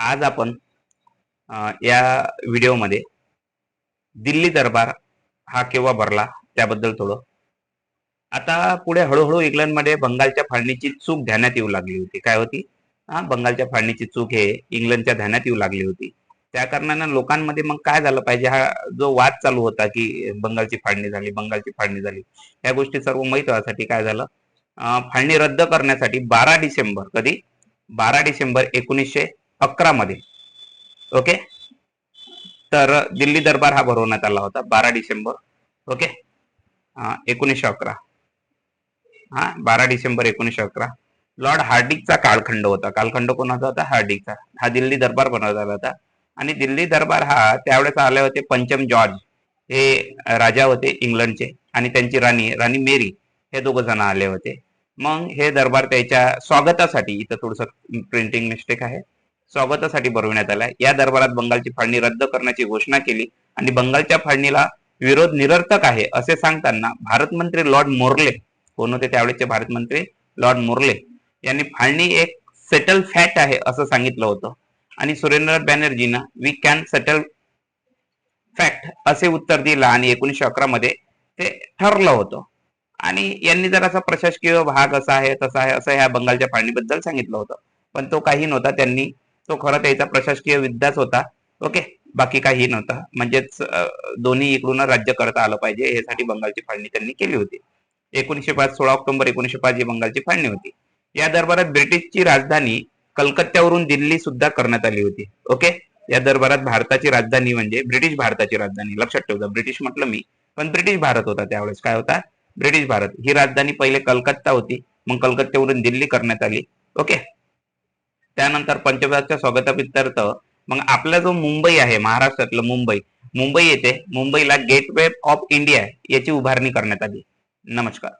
आज आपण या व्हिडिओमध्ये दिल्ली दरबार हा केव्हा भरला त्याबद्दल थोडं. आता पुढे हळूहळू इंग्लंडमध्ये बंगालच्या फाळणीची चूक ध्यानात येऊ लागली होती. काय होती? हा बंगालच्या फाळणीची चूक हे इंग्लंडच्या ध्यानात येऊ लागली होती. त्या कारणानं लोकांमध्ये मग काय झालं पाहिजे? हा जो वाद चालू होता की बंगालची फाळणी झाली बंगालची फाळणी झाली या गोष्टी सर्व माहीत काय झालं? फाळणी रद्द करण्यासाठी बारा डिसेंबर कधी? बारा डिसेंबर एकोणीसशे अकरा मध्ये. ओके तर दिल्ली दरबार हा भरवण्यात आला होता बारा डिसेंबर. ओके एकोणीसशे अकरा. हा बारा डिसेंबर एकोणीसशे अकरा. लॉर्ड हार्डिकचा कालखंड होता. कालखंड कोणाचा होता? हार्डिकचा. हा दिल्ली दरबार बनवण्यात आला होता. आणि दिल्ली दरबार हा त्यावेळेस आले होते पंचम जॉर्ज. हे राजा होते इंग्लंडचे आणि त्यांची राणी राणी मेरी. हे दोघ जण आले होते. मग हे दरबार त्याच्या स्वागतासाठी इथं थोडस प्रिंटिंग मिस्टेक आहे. स्वागतासाठी बनवण्यात आला या दरबारात बंगालची फाळणी रद्द करण्याची घोषणा केली आणि बंगालच्या फाळणीला विरोध निरर्थक आहे असे सांगताना भारत मंत्री लॉर्ड मोर्ले कोण होते त्यावेळेचे भारत मंत्री? लॉर्ड मोर्ले यांनी फाळणी एक सेटल फॅट आहे असं सांगितलं होतं. आणि सुरेंद्र बॅनर्जीनं वी कॅन सेटल फॅक्ट असे उत्तर दिलं आणि एकोणीसशे अकरा मध्ये ते ठरलं होतं. आणि यांनी जर असा प्रशासकीय भाग असा आहे तसा आहे असं ह्या बंगालच्या फाळणीबद्दल सांगितलं होतं. पण तो काही नव्हता त्यांनी तो खरं त्याचा प्रशासकीय विद्याच होता. ओके बाकी काही नव्हता. म्हणजेच दोन्ही इकडून राज्य करता आलं पाहिजे. यासाठी बंगालची फाळणी त्यांनी केली होती. एकोणीसशे पाच सोळा ऑक्टोबर एकोणीसशे पाच ही बंगालची फाळणी होती. या दरबारात ब्रिटिशची राजधानी कलकत्त्यावरून दिल्ली सुद्धा करण्यात आली होती. ओके या दरबारात भारताची राजधानी म्हणजे ब्रिटिश भारताची राजधानी. लक्षात ठेवता ब्रिटिश म्हटलं मी पण ब्रिटिश भारत होता त्यावेळेस. काय होता? ब्रिटिश भारत. ही राजधानी पहिले कलकत्ता होती. मग कलकत्त्यावरून दिल्ली करण्यात आली. ओके त्यानंतर पंचप्रसादच्या स्वागतापित्यर्थ मग आपला जो मुंबई आहे महाराष्ट्रातलं मुंबई मुंबई येथे मुंबईला गेटवे ऑफ इंडिया याची उभारणी करण्यात आली. नमस्कार.